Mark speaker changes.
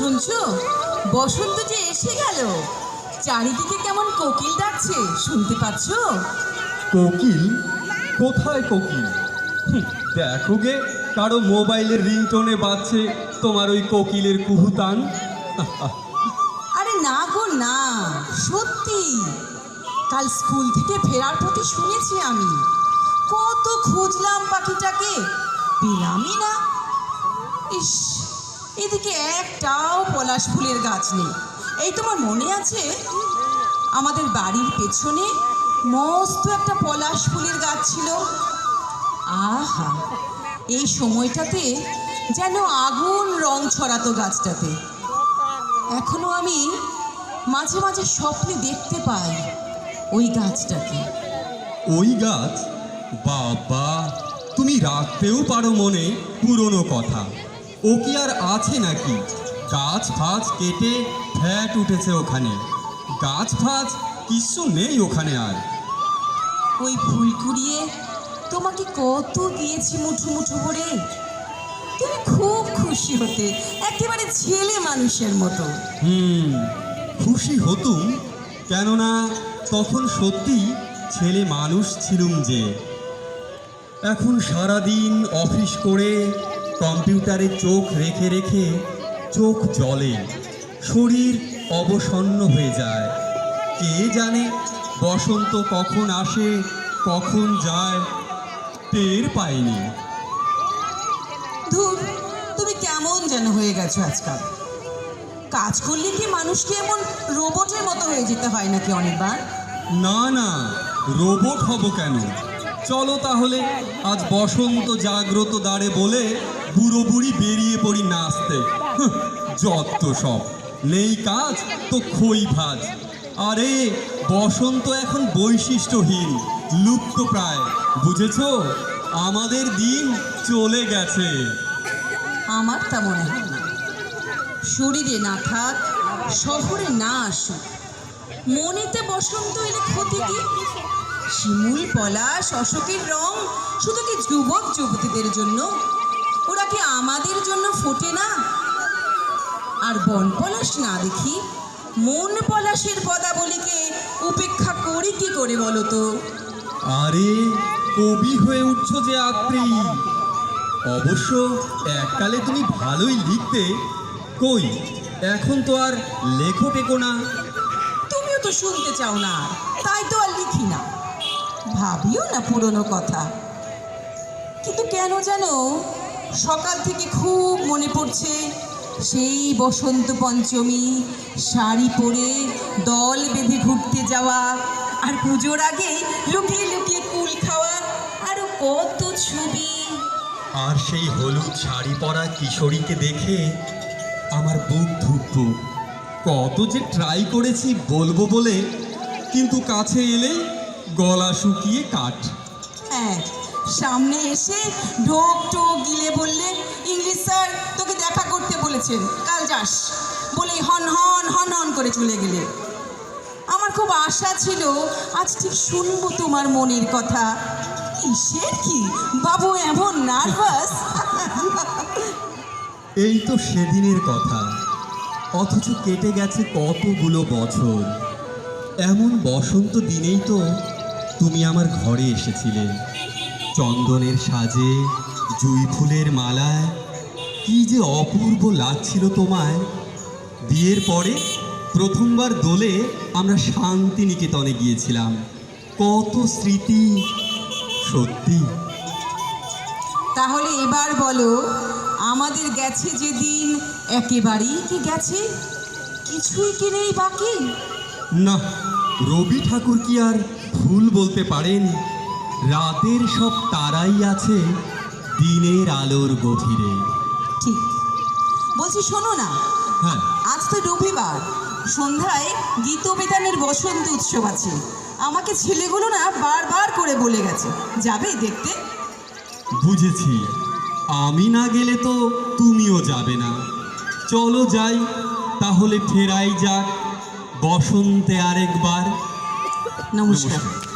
Speaker 1: শুনছো? বসন্ত যে এসে গেল। চারিদিকে কেমন কোকিল ডাকছে শুনতে পাচ্ছো?
Speaker 2: কোকিল? কোথায় কোকিল? দেখো গে কারও মোবাইলের রিংটোনে বাজছে তোমার ওই কোকিলের কুহুতান।
Speaker 1: আরে না গো না সত্যি। কাল স্কুল থেকে ফেরার পথে শুনেছি আমি। কত খুঁজলাম পাখিটাকে পেলামই না। ইস এদিকে একটাও পলাশ ফুলের গাছ নেই। এই তোমার মনে আছে? আমাদের বাড়ির পেছনে মস্ত একটা পলাশ ফুলের গাছ ছিল। আহা! এই সময়টাতে যেন আগুন রং ছড়াতো গাছটাতে। এখনও আমি মাঝে মাঝে স্বপ্নে দেখতে পাই ওই গাছটাকে।
Speaker 2: ওই গাছ? বাবা, তুমি রাখতেও পারো মনে পুরনো কথা। ও কি আর আছে নাকি? গাছ ফাছ কেটে ফ্যাট উঠেছে ওখানে। গাছ ফাছ কিছু নেই ওখানে আর।
Speaker 1: ওই ফুল কুড়িয়ে তোমাকে কত দিয়েছি মুঠো মুঠো করে? তুমি খুব খুশি হতে একেবারে ছেলে মানুষের মতো।
Speaker 2: হুম খুশি হতুম কেননা তখন সত্যি ছেলে মানুষ ছিলুম যে। এখন সারাদিন অফিস করে কম্পিউটারে চোখ রেখে রেখে চোখ জ্বলে শরীর অবসন্ন হয়ে যায়। কে জানে বসন্ত কখন আসে কখন যায় টের পাইনি।
Speaker 1: ধুর তুমি কেমন যেন হয়ে গেছো আজকাল। কাজ করলে কি মানুষকে এমন রোবটের মতো হয়ে যেতে হয় নাকি অনেকবার?
Speaker 2: না না রোবট হব কেন? চলো তাহলে আজ বসন্ত জাগ্রত দাঁড়ে বলে বুড়ো বুড়ি বেরিয়ে পড়ি নাচতে। হুঁ, যত সব। নেই কাজ তো খই ভাজ। আরে বসন্ত এখন বৈশিষ্ট্যহীন লুপ্ত প্রায়। বুঝেছ? আমাদের দিন চলে গেছে।
Speaker 1: আমার তা মনে হয় না। শরীরে না থাক শহরে না আসুক। মনেতে বসন্ত এলে ক্ষতি কি? শিমুল পলাশ অশোকের রং। শুধু কি যুবক যুবতীদের জন্য? ওরা কি আমাদের জন্য ফোটে না? আর বন পলাশ না দেখি? মন পলাশের পদাবলীকে উপেক্ষা করি কি করে বলো তো?
Speaker 2: আরে কবি হয়ে উঠছো যে আত্রি অবশ্য এককালে তুমি ভালোই লিখতে। কই এখন তো আর লেখো টেকো না।
Speaker 1: তুমিও তো শুনতে চাও না। তাই তো আর ভাবিও না পুরনো কথা। কিন্তু কেন যেন সকাল থেকে খুব মনে পড়ছে সেই বসন্ত পঞ্চমী, শাড়ি পরে দল বেঁধে ঘুরতে যাওয়া, আর পুজোর আগে লুকিয়ে লুকিয়ে কুল খাওয়া আরও কত ছবি।
Speaker 2: আর সেই হলুদ শাড়ি পরা কিশোরীকে দেখে আমার বুক ধুকপুক। কত যে ট্রাই করেছি বলব বলে, কিন্তু কাছে এলেই গলা শুকিয়ে কাঠ।
Speaker 1: হ্যাঁ সামনে এসে ঢোক টোক গিলে বললে ইংলিশ স্যার তোকে দেখা করতে বলেছেন কাল যাস। বলে হন হন হন হন করে চলে গেলে। আমার খুব আশা ছিল আজ ঠিক শুনব তোমার মনের কথা। কিসের কি? বাবু এমন নার্ভাস।
Speaker 2: এই তো সেদিনের কথা। অথচ কেটে গেছে কতগুলো বছর। এমন বসন্ত দিনেই তো তুমি আমার ঘরে এসেছিলে। চন্দনের সাজে জুই ফুলের মালায়। কি যে অপূর্ব লাগছিল তোমায়। বিয়ের পরে প্রথমবার দোলে আমরা শান্তিনিকেতনে গিয়েছিলাম। কত স্মৃতি সত্যি।
Speaker 1: তাহলে এবার বলো আমাদের গেছে যেদিন একেবারেই কি গেছে? কিছুই কি নেই বাকি?
Speaker 2: না রবি ঠাকুর কি আর ভুল বলতে পারেন। রাতের সব তারাই আছে দিনের আলোর গভীরে।
Speaker 1: ঠিক। বলছি শোনো না।
Speaker 2: হ্যাঁ।
Speaker 1: আজ তো রবিবার। সন্ধ্যায় গীতবেদানের বসন্ত উৎসব আছে। আমাকে ছেলেগুলো না বারবার করে বলে গেছে। যাবে দেখতে?
Speaker 2: বুঝেছি। আমি না গেলে তো তুমিও যাবে না। চলো যাই তাহলে ফেরাই যাক। বসন্তে আরেকবার।
Speaker 1: no
Speaker 2: me